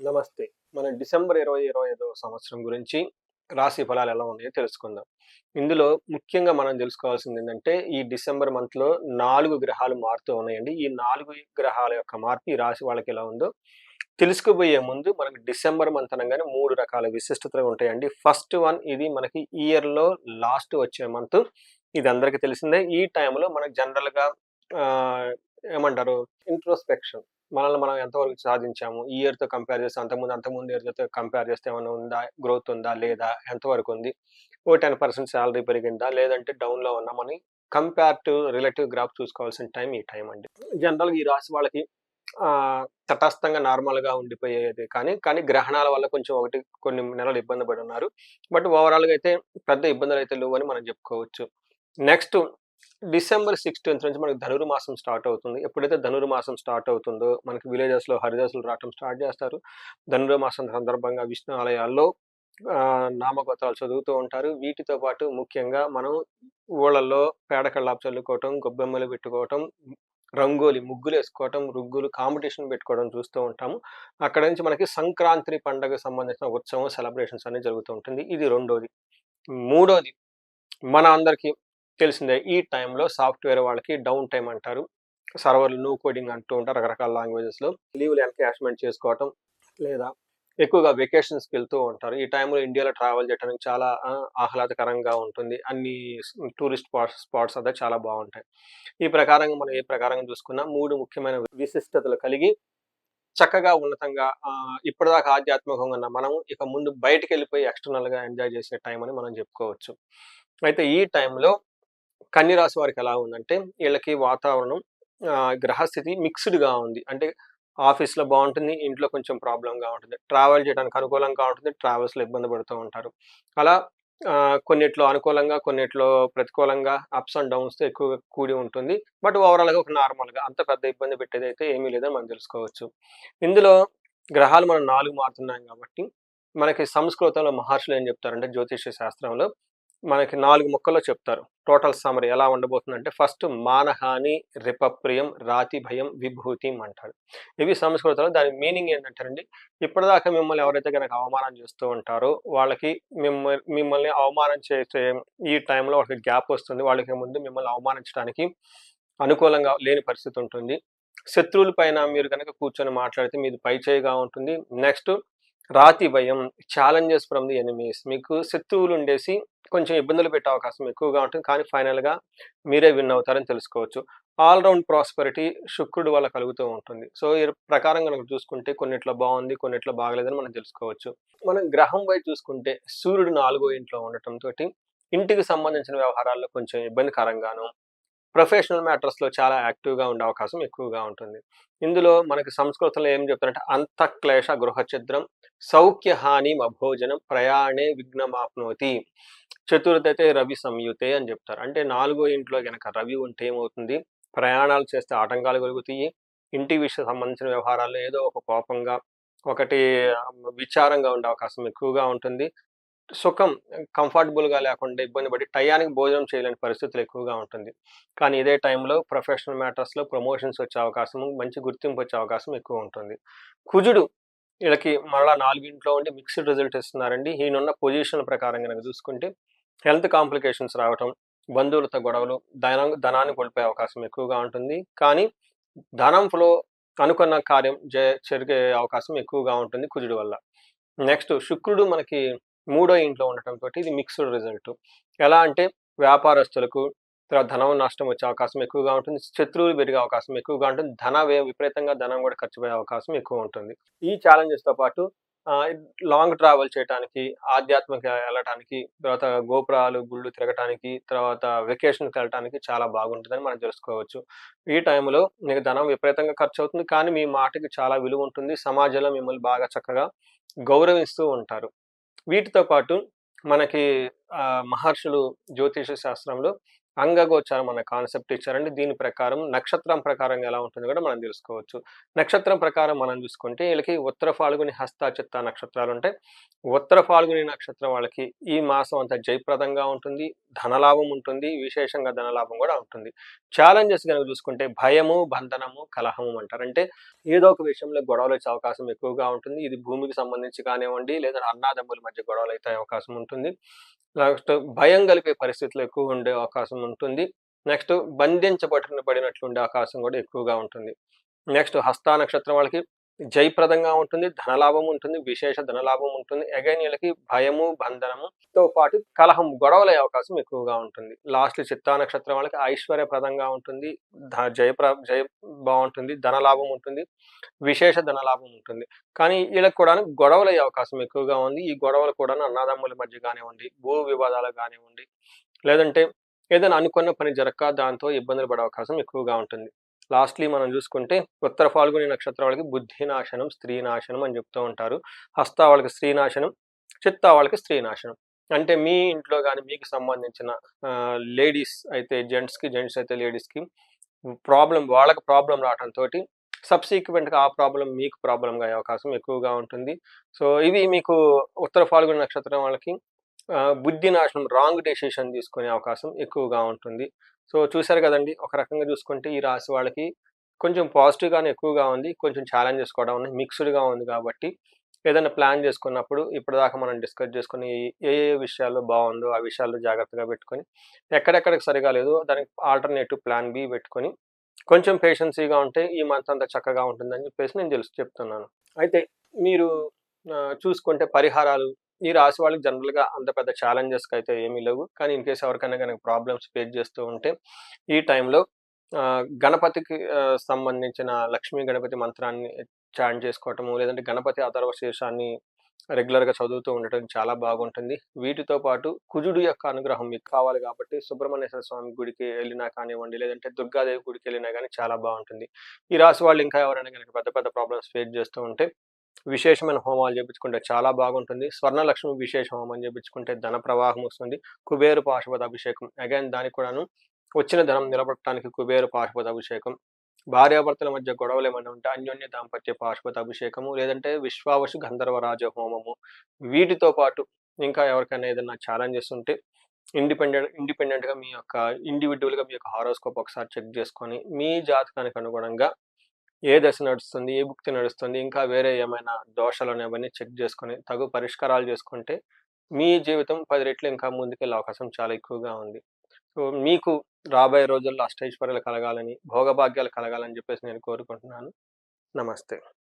నమస్తే. మన డిసెంబర్ ఇరవై ఇరవై ఐదో సంవత్సరం గురించి రాశి ఫలాలు ఎలా ఉన్నాయో తెలుసుకుందాం. ఇందులో ముఖ్యంగా మనం తెలుసుకోవాల్సింది ఏంటంటే ఈ డిసెంబర్ మంత్లో నాలుగు గ్రహాలు మారుతూ ఉన్నాయండి. ఈ నాలుగు గ్రహాల యొక్క మార్పు ఈ రాశి వాళ్ళకి ఎలా ఉందో తెలుసుకోబోయే ముందు మనకి డిసెంబర్ మంత్ అనగానే మూడు రకాల విశిష్టతలు ఉంటాయండి. ఫస్ట్ వన్ ఇది మనకి ఇయర్లో లాస్ట్ వచ్చే మంత్. ఇది అందరికీ తెలిసిందే. ఈ టైంలో మనకు జనరల్గా ఆ, ఏమంటారు? ఇంట్రోస్పెక్షన్. మనల్ని మనం ఎంతవరకు సాధించాము? ఈ ఇయర్తో కంపేర్ చేస్తే అంతకుముందు అంతకుముందు ఇయర్తో కంపేర్ చేస్తే ఏమైనా ఉందా? గ్రోత్ ఉందా? లేదా? ఎంతవరకు ఉంది? ఓ టెన్ పర్సెంట్ శాలరీ పెరిగిందా? లేదంటే డౌన్లో ఉన్నామని కంపేర్ టు రిలేటివ్ గ్రాఫ్ చూసుకోవాల్సిన టైం ఈ టైం అండి. జనరల్గా ఈ రాశి వాళ్ళకి ఆ తటస్థంగా నార్మల్గా ఉండిపోయేది కానీ కానీ గ్రహణాల వల్ల కొంచెం ఒకటి కొన్ని నెలలు ఇబ్బంది పడి ఉన్నారు బట్ ఓవరాల్గా అయితే పెద్ద ఇబ్బందులు అయితే లేవు అని మనం చెప్పుకోవచ్చు. నెక్స్ట్ డిసెంబర్ సిక్స్టీన్త్ నుంచి మనకి ధనుర్మాసం స్టార్ట్ అవుతుంది. ఎప్పుడైతే ధనుర్మాసం స్టార్ట్ అవుతుందో మనకి విలేజెస్లో హరిదాసులు రావటం స్టార్ట్ చేస్తారు. ధనుర్మాసం సందర్భంగా విష్ణు ఆలయాల్లో నామగోత్రాలు చదువుతూ ఉంటారు. వీటితో పాటు ముఖ్యంగా మనం ఊళ్ళల్లో పేడకళ్ళాపు చల్లుకోవటం గొబ్బెమ్మలు పెట్టుకోవటం రంగోలి ముగ్గులు వేసుకోవటం రుగ్గులు కాంపిటీషన్ పెట్టుకోవడం చూస్తూ ఉంటాము. అక్కడ నుంచి మనకి సంక్రాంతి పండుగకు సంబంధించిన ఉత్సవం సెలబ్రేషన్స్ అనేది జరుగుతూ ఉంటుంది. ఇది రెండోది. మూడోది మన అందరికీ తెలిసిందే ఈ టైంలో సాఫ్ట్వేర్ వాళ్ళకి డౌన్ టైం అంటారు. సర్వర్లు నో కోడింగ్ అంటూ ఉంటారు రకరకాల లాంగ్వేజెస్లో. లీవ్లు ఎన్కాష్మెంట్ చేసుకోవటం లేదా ఎక్కువగా వెకేషన్స్కి వెళ్తూ ఉంటారు. ఈ టైంలో ఇండియాలో ట్రావెల్ చేయడానికి చాలా ఆహ్లాదకరంగా ఉంటుంది. అన్ని టూరిస్ట్ స్పాట్స్ స్పాట్స్ అంతా చాలా బాగుంటాయి. ఈ ప్రకారంగా మనం ఏ ప్రకారంగా చూసుకున్నా మూడు ముఖ్యమైన విశిష్టతలు కలిగి చక్కగా ఉన్నతంగా ఇప్పటిదాకా ఆధ్యాత్మికంగా ఉన్న మనం ఇక ముందు బయటకు వెళ్ళిపోయి ఎక్స్టర్నల్గా ఎంజాయ్ చేసే టైం అని మనం చెప్పుకోవచ్చు. అయితే ఈ టైంలో కన్యరాశి వారికి ఎలా ఉందంటే వీళ్ళకి వాతావరణం గ్రహస్థితి మిక్స్డ్గా ఉంది. అంటే ఆఫీస్లో బాగుంటుంది ఇంట్లో కొంచెం ప్రాబ్లంగా ఉంటుంది. ట్రావెల్ చేయడానికి అనుకూలంగా ఉంటుంది ట్రావెల్స్లో ఇబ్బంది పడుతూ ఉంటారు. అలా కొన్నిట్లో అనుకూలంగా కొన్నిట్లో ప్రతికూలంగా అప్స్ అండ్ డౌన్స్తో ఎక్కువగా కూడి ఉంటుంది. బట్ ఓవరాల్గా ఒక నార్మల్గా అంత పెద్ద ఇబ్బంది పెట్టేది అయితే ఏమీ లేదని మనం తెలుసుకోవచ్చు. ఇందులో గ్రహాలు మనం నాలుగు మారుతున్నాం కాబట్టి మనకి సంస్కృతంలో మహర్షులు ఏం చెప్తారంటే జ్యోతిష శాస్త్రంలో మనకి నాలుగు ముక్కల్లో చెప్తారు. టోటల్ సమరీ ఎలా ఉండబోతుందంటే ఫస్ట్ మానహాని రిపప్రియం రాతి భయం విభూతి అంటారు. ఇవి సంస్కృతంలో దాని మీనింగ్ ఏంటంటారండి ఇప్పటిదాకా మిమ్మల్ని ఎవరైతే కనుక అవమానం చేస్తూ ఉంటారో వాళ్ళకి మిమ్మల్ని మిమ్మల్ని అవమానం చేసే ఈ టైంలో వాళ్ళకి గ్యాప్ వస్తుంది. వాళ్ళకి ముందు మిమ్మల్ని అవమానించడానికి అనుకూలంగా లేని పరిస్థితి ఉంటుంది. శత్రువుల పైన మీరు కనుక కూర్చొని మాట్లాడితే మీది పై చేయిగా ఉంటుంది. నెక్స్ట్ రాతి భయం ఛాలెంజెస్ ఫ్రమ్ ది ఎనిమీస్ మీకు శత్రువులు ఉండేసి కొంచెం ఇబ్బందులు పెట్టే అవకాశం ఎక్కువగా ఉంటుంది. కానీ ఫైనల్గా మీరే విన్ అవుతారని తెలుసుకోవచ్చు. ఆల్రౌండ్ ప్రాస్పరిటీ శుక్రుడు వల్ల కలుగుతూ ఉంటుంది. సో ఈ ప్రకారం కనుక చూసుకుంటే కొన్నిట్లో బాగుంది కొన్నిట్లో బాగలేదని మనం తెలుసుకోవచ్చు. మనం గ్రహం వైపు చూసుకుంటే సూర్యుడు నాలుగో ఇంట్లో ఉండటంతో ఇంటికి సంబంధించిన వ్యవహారాల్లో కొంచెం ఇబ్బందికరంగాను ప్రొఫెషనల్ మ్యాటర్స్లో చాలా యాక్టివ్గా ఉండే అవకాశం ఎక్కువగా ఉంటుంది. ఇందులో మనకి సంస్కృతంలో ఏం చెప్తారంటే అంతఃక్లేశ గృహఛిద్రం సౌఖ్య హాని అభోజనం ప్రయాణే విఘ్నమాప్నోతి చతుర్థతే రవి సంయుతే అని చెప్తారు. అంటే నాలుగో ఇంట్లో కనుక రవి ఉంటే ఏమవుతుంది? ప్రయాణాలు చేస్తే ఆటంకాలు కలుగుతాయి. ఇంటి విషయ సంబంధించిన వ్యవహారాల్లో ఏదో ఒక కోపంగా ఒకటి విచారంగా ఉండే అవకాశం ఎక్కువగా ఉంటుంది. సుఖం కంఫర్టబుల్గా లేకుండా ఇబ్బంది పడి టయానికి భోజనం చేయలేని పరిస్థితులు ఎక్కువగా ఉంటుంది. కానీ ఇదే టైంలో ప్రొఫెషనల్ మ్యాటర్స్లో ప్రమోషన్స్ వచ్చే అవకాశం మంచి గుర్తింపు వచ్చే అవకాశం ఎక్కువ ఉంటుంది. కుజుడు వీళ్ళకి మళ్ళా నాలుగింట్లో ఉండి మిక్స్డ్ రిజల్ట్ ఇస్తున్నారండి. ఈయనున్న పొజిషన్ ప్రకారం కనుక చూసుకుంటే హెల్త్ కాంప్లికేషన్స్ రావటం బంధువులతో గొడవలు ధన ధనాన్ని కోల్పోయే అవకాశం ఎక్కువగా ఉంటుంది. కానీ ధనం ఫ్లో అనుకున్న కార్యం జరిగే అవకాశం ఎక్కువగా ఉంటుంది కుజుడు వల్ల. నెక్స్ట్ శుక్రుడు మనకి మూడో ఇంట్లో ఉండటం తోటి ఇది మిక్స్డ్ రిజల్ట్ ఎలా అంటే వ్యాపారస్తులకు తర్వాత ధనం నష్టం వచ్చే అవకాశం ఎక్కువగా ఉంటుంది. శత్రువులు పెరిగే అవకాశం ఎక్కువగా ఉంటుంది. ధన వ్యయం విపరీతంగా ధనం కూడా ఖర్చు పోయే అవకాశం ఎక్కువ ఉంటుంది. ఈ ఛాలెంజెస్తో తో పాటు లాంగ్ ట్రావెల్ చేయడానికి ఆధ్యాత్మిక వెళ్ళటానికి తర్వాత గోపురాలు గుళ్ళు తిరగటానికి తర్వాత వెకేషన్కి వెళ్ళటానికి చాలా బాగుంటుందని మనం తెలుసుకోవచ్చు. ఈ టైంలో మీకు ధనం విపరీతంగా ఖర్చు అవుతుంది. కానీ మీ మాటకి చాలా విలువ ఉంటుంది. సమాజంలో మిమ్మల్ని బాగా చక్కగా గౌరవిస్తూ ఉంటారు. వీటితో పాటు మనకి మహర్షులు జ్యోతిష శాస్త్రంలో అంగగోచారం అనే కాన్సెప్ట్ ఇచ్చారండి. దీని ప్రకారం నక్షత్రం ప్రకారం ఎలా ఉంటుంది కూడా మనం తెలుసుకోవచ్చు. నక్షత్రం ప్రకారం మనం చూసుకుంటే వీళ్ళకి ఉత్తర ఫాల్గుని హస్త చిత్త నక్షత్రాలు ఉంటాయి. ఉత్తర ఫాల్గుని నక్షత్రం వాళ్ళకి ఈ మాసం అంతా జయప్రదంగా ఉంటుంది. ధనలాభం ఉంటుంది. విశేషంగా ధనలాభం కూడా ఉంటుంది. ఛాలెంజెస్ కనుక చూసుకుంటే భయము బంధనము కలహము అంటారు అంటే ఏదో ఒక విషయంలో గొడవలు వచ్చే అవకాశం ఎక్కువగా ఉంటుంది. ఇది భూమికి సంబంధించి కానివ్వండి లేదా అన్నాదమ్ముల మధ్య గొడవలు అయితే అవకాశం ఉంటుంది. నెక్స్ట్ భయం కలిపే పరిస్థితులు ఎక్కువ ఉండే అవకాశం ఉంటుంది. నెక్స్ట్ బంధించబడిన పడినట్లు ఉండే అవకాశం కూడా ఎక్కువగా ఉంటుంది. నెక్స్ట్ హస్తా నక్షత్రం వాళ్ళకి జయప్రదంగా ఉంటుంది ధనలాభం ఉంటుంది విశేష ధనలాభం ఉంటుంది. అగైన్ వీళ్ళకి భయము బంధనముతో పాటు కలహం గొడవలయ్యే అవకాశం ఎక్కువగా ఉంటుంది. లాస్ట్ చిత్తా నక్షత్రం వాళ్ళకి ఐశ్వర్యప్రదంగా ఉంటుంది జయప్ర జయ బాగుంటుంది ధనలాభం ఉంటుంది విశేష ధనలాభం ఉంటుంది. కానీ వీళ్ళకి కూడా గొడవలయ్యే అవకాశం ఎక్కువగా ఉంది. ఈ గొడవలు కూడా అన్నదమ్ముల మధ్య కానివ్వండి భూ వివాదాలు కానివ్వండి లేదంటే ఏదైనా అనుకున్న పని జరగక దాంతో ఇబ్బందులు పడే అవకాశం ఎక్కువగా ఉంటుంది. లాస్ట్లీ మనం చూసుకుంటే ఉత్తర ఫాల్గుని నక్షత్రం వాళ్ళకి బుద్ధి నాశనం స్త్రీ నాశనం అని చెప్తూ ఉంటారు. హస్త వాళ్ళకి స్త్రీ నాశనం చిత్త వాళ్ళకి స్త్రీ నాశనం అంటే మీ ఇంట్లో కానీ మీకు సంబంధించిన లేడీస్ అయితే జెంట్స్కి జెంట్స్ అయితే లేడీస్కి ప్రాబ్లం వాళ్ళకి ప్రాబ్లం రావడంతో సబ్సీక్వెంట్గా ఆ ప్రాబ్లం మీకు ప్రాబ్లంగా అయ్యే అవకాశం ఎక్కువగా ఉంటుంది. సో ఇవి మీకు ఉత్తర ఫాల్గుని నక్షత్రం వాళ్ళకి బుద్ధి నాశనం రాంగ్ డెసిషన్ తీసుకునే అవకాశం ఎక్కువగా ఉంటుంది. సో చూసారు కదండి ఒక రకంగా చూసుకుంటే ఈ రాశి వాళ్ళకి కొంచెం పాజిటివ్గానే ఎక్కువగా ఉంది కొంచెం ఛాలెంజెస్ కూడా ఉన్నాయి మిక్స్డ్గా ఉంది కాబట్టి ఏదైనా ప్లాన్ చేసుకున్నప్పుడు ఇప్పటిదాకా మనం డిస్కస్ చేసుకుని ఏ ఏ విషయాల్లో బాగుందో ఆ విషయాల్లో జాగ్రత్తగా పెట్టుకొని ఎక్కడెక్కడికి సరిగా లేదు దానికి ఆల్టర్నేటివ్ ప్లాన్ బి పెట్టుకొని కొంచెం పేషెన్సీగా ఉంటే ఈ మంత్ అంతా చక్కగా ఉంటుందని చెప్పేసి నేను తెలుసు చెప్తున్నాను. అయితే మీరు చూసుకుంటే పరిహారాలు ఈ రాశి వాళ్ళకి జనరల్గా అంత పెద్ద ఛాలెంజెస్కి అయితే ఏమీ లేవు. కానీ ఇన్ కేసు ఎవరికైనా కనుక ప్రాబ్లమ్స్ ఫేస్ చేస్తూ ఉంటే ఈ టైంలో గణపతికి సంబంధించిన లక్ష్మీ గణపతి మంత్రాన్ని చాంట్ చేసుకోవటము లేదంటే గణపతి అథర్వశేషాన్ని రెగ్యులర్ రెగ్యులర్గా చదువుతూ ఉండటం చాలా బాగుంటుంది. వీటితో పాటు కుజుడు యొక్క అనుగ్రహం మీకు కావాలి కాబట్టి సుబ్రహ్మణ్యేశ్వర స్వామి గుడికి వెళ్ళినా కానివ్వండి లేదంటే దుర్గాదేవి గుడికి వెళ్ళినా కానీ చాలా బాగుంటుంది. ఈ రాశి వాళ్ళు ఇంకా ఎవరైనా కనుక పెద్ద పెద్ద ప్రాబ్లమ్స్ ఫేస్ చేస్తూ ఉంటే విశేషమైన హోమాలు చేపించుకుంటే చాలా బాగుంటుంది. స్వర్ణలక్ష్మి విశేష హోమం చేపించుకుంటే ధన ప్రవాహం వస్తుంది. కుబేరు పాశుపత అభిషేకం. అగైన్ దానికి కూడాను వచ్చిన ధనం నిలబడటానికి కుబేరు పాశుపత అభిషేకం. భార్యాభర్తల మధ్య గొడవలు ఏమైనా ఉంటే అన్యోన్య దాంపత్య పాశుపత అభిషేకము లేదంటే విశ్వావశు గంధర్వరాజ హోమము వీటితో పాటు ఇంకా ఎవరికైనా ఏదైనా ఛాలెంజెస్ ఉంటే ఇండిపెండెంట్ ఇండిపెండెంట్గా మీ యొక్క ఇండివిజువల్గా మీ యొక్క హారోస్కోప్ ఒకసారి చెక్ చేసుకొని మీ జాతకానికి అనుగుణంగా ఏ దశ నడుస్తుంది ఏ భుక్తి నడుస్తుంది ఇంకా వేరే ఏమైనా దోషాలు అనేవన్నీ చెక్ చేసుకొని తగు పరిష్కారాలు చేసుకుంటే మీ జీవితం పది రెట్లు ఇంకా ముందుకెళ్ళే అవకాశం చాలా ఎక్కువగా ఉంది. సో మీకు రాబోయే రోజుల్లో అష్టైశ్వర్యాలు కలగాలని భోగభాగ్యాలు కలగాలని చెప్పేసి నేను కోరుకుంటున్నాను. నమస్తే.